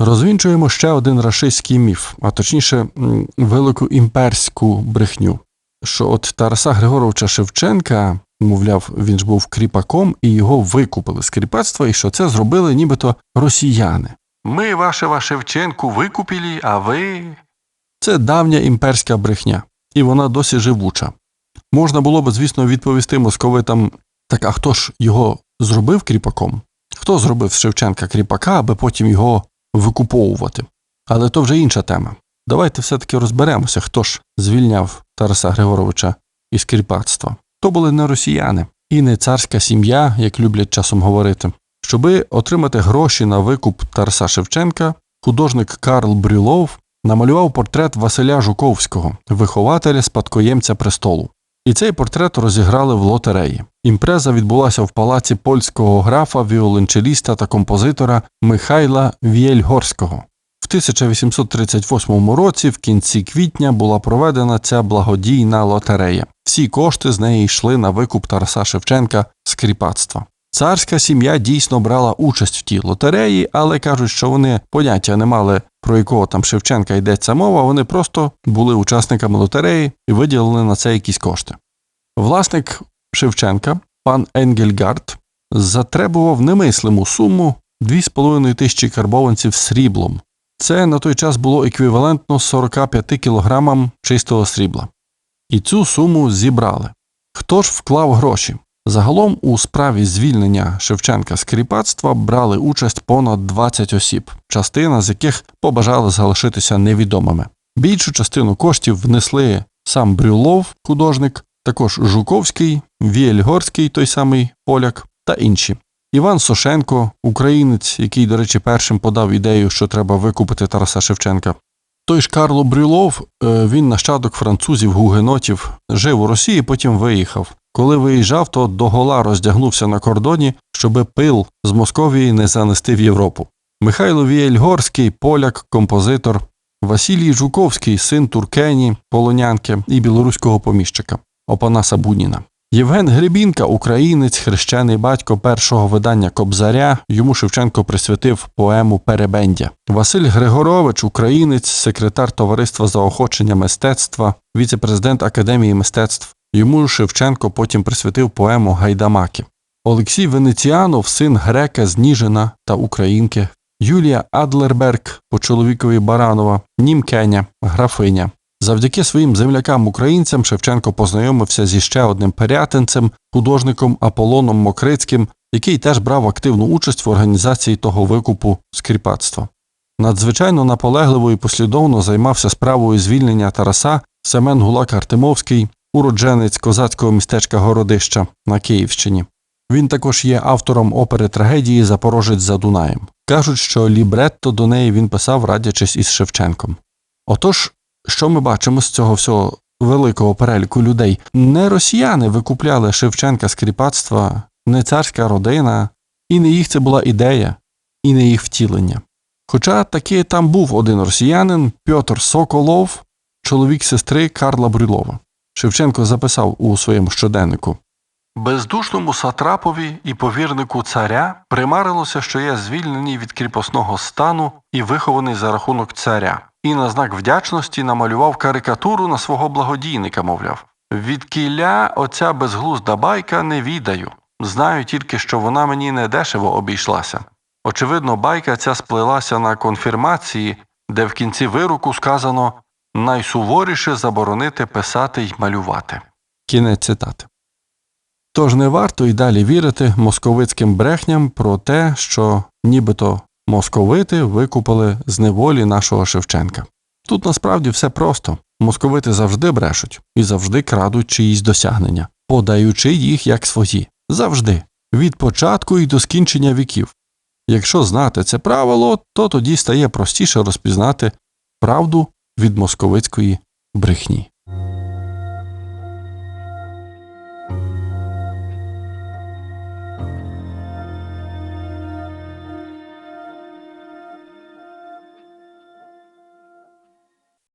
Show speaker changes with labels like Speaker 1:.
Speaker 1: Розвінчуємо ще один рашистський міф, а точніше, велику імперську брехню. Що от Тараса Григоровича Шевченка, мовляв, він ж був кріпаком, і його викупили з кріпацтва, і що це зробили нібито росіяни. Ми вашого Шевченку викупили, а ви. Це давня імперська брехня, і вона досі живуча. Можна було б, звісно, відповісти московитам так, а хто ж його зробив кріпаком? Хто зробив з Шевченка кріпака, аби потім його викуповувати? Але то вже інша тема. Давайте все-таки розберемося, хто ж звільняв Тараса Григоровича із кріпацтва. То були не росіяни і не царська сім'я, як люблять часом говорити. Щоби отримати гроші на викуп Тараса Шевченка, художник Карл Брюлов намалював портрет Василя Жуковського, вихователя спадкоємця престолу. І цей портрет розіграли в лотереї. Імпреза відбулася в палаці польського графа, віолончеліста та композитора Михайла Вєльгорського. В 1838 році, в кінці квітня, була проведена ця благодійна лотерея. Всі кошти з неї йшли на викуп Тараса Шевченка з кріпацтва. Царська сім'я дійсно брала участь в тій лотереї, але кажуть, що вони поняття не мали, про якого там Шевченка йдеться мова, вони просто були учасниками лотереї і виділили на це якісь кошти. Власник Шевченка, пан Енгельгард, затребував немислиму суму 2,5 тисячі карбованців сріблом. Це на той час було еквівалентно 45 кілограмам чистого срібла. І цю суму зібрали. Хто ж вклав гроші? Загалом у справі звільнення Шевченка з кріпацтва брали участь понад 20 осіб, частина з яких побажали залишитися невідомими. Більшу частину коштів внесли сам Брюлов, художник, також Жуковський, Віельгорський, той самий поляк, та інші. Іван Сошенко, українець, який, до речі, першим подав ідею, що треба викупити Тараса Шевченка. Той ж Карло Брюлов, е, він нащадок французів гугенотів, жив у Росії, потім виїхав. Коли виїжджав, то догола роздягнувся на кордоні, щоби пил з Московії не занести в Європу. Михайло Віельгорський, поляк, композитор, Василій Жуковський, син Туркені, полонянки і білоруського поміщика Опанаса Буніна. Євген Гребінка, українець, хрещений батько першого видання Кобзаря, йому Шевченко присвятив поему Перебендя. Василь Григорович, українець, секретар товариства заохочення мистецтва, віце-президент Академії мистецтв. Йому Шевченко потім присвятив поему Гайдамаки. Олексій Венеціанов, син грека з Ніжина та українки. Юлія Адлерберг по чоловікові Баранова, Німкеня, графиня. Завдяки своїм землякам-українцям Шевченко познайомився зі ще одним перятинцем, художником Аполлоном Мокрицьким, який теж брав активну участь в організації того викупу скріпацтва. Надзвичайно наполегливо і послідовно займався справою звільнення Тараса Семен Гулак Артемовський, уродженець козацького містечка Городища на Київщині. Він також є автором опери трагедії Запорожець за Дунаєм. Кажуть, що лібретто до неї він писав, радячись із Шевченком. Отож, що ми бачимо з цього всього великого переліку людей? Не росіяни викупляли Шевченка з кріпацтва, не царська родина, і не їх це була ідея, і не їх втілення. Хоча таки там був один росіянин Пьотр Соколов, чоловік сестри Карла Брюлова. Шевченко записав у своєму щоденнику Бездушному сатрапові і повірнику царя примарилося, що я звільнений від кріпосного стану і вихований за рахунок царя, і на знак вдячності намалював карикатуру на свого благодійника, мовляв. Від кіля оця безглузда байка не відаю. Знаю тільки, що вона мені недешево обійшлася. Очевидно, байка ця сплелася на конфірмації, де в кінці вироку сказано найсуворіше заборонити писати й малювати. Кінець цитати. Тож не варто й далі вірити московицьким брехням про те, що нібито московити викупили з неволі нашого Шевченка. Тут насправді все просто московити завжди брешуть і завжди крадуть чиїсь досягнення, подаючи їх як свої. Завжди, від початку і до скінчення віків. Якщо знати це правило, то тоді стає простіше розпізнати правду від московицької брехні.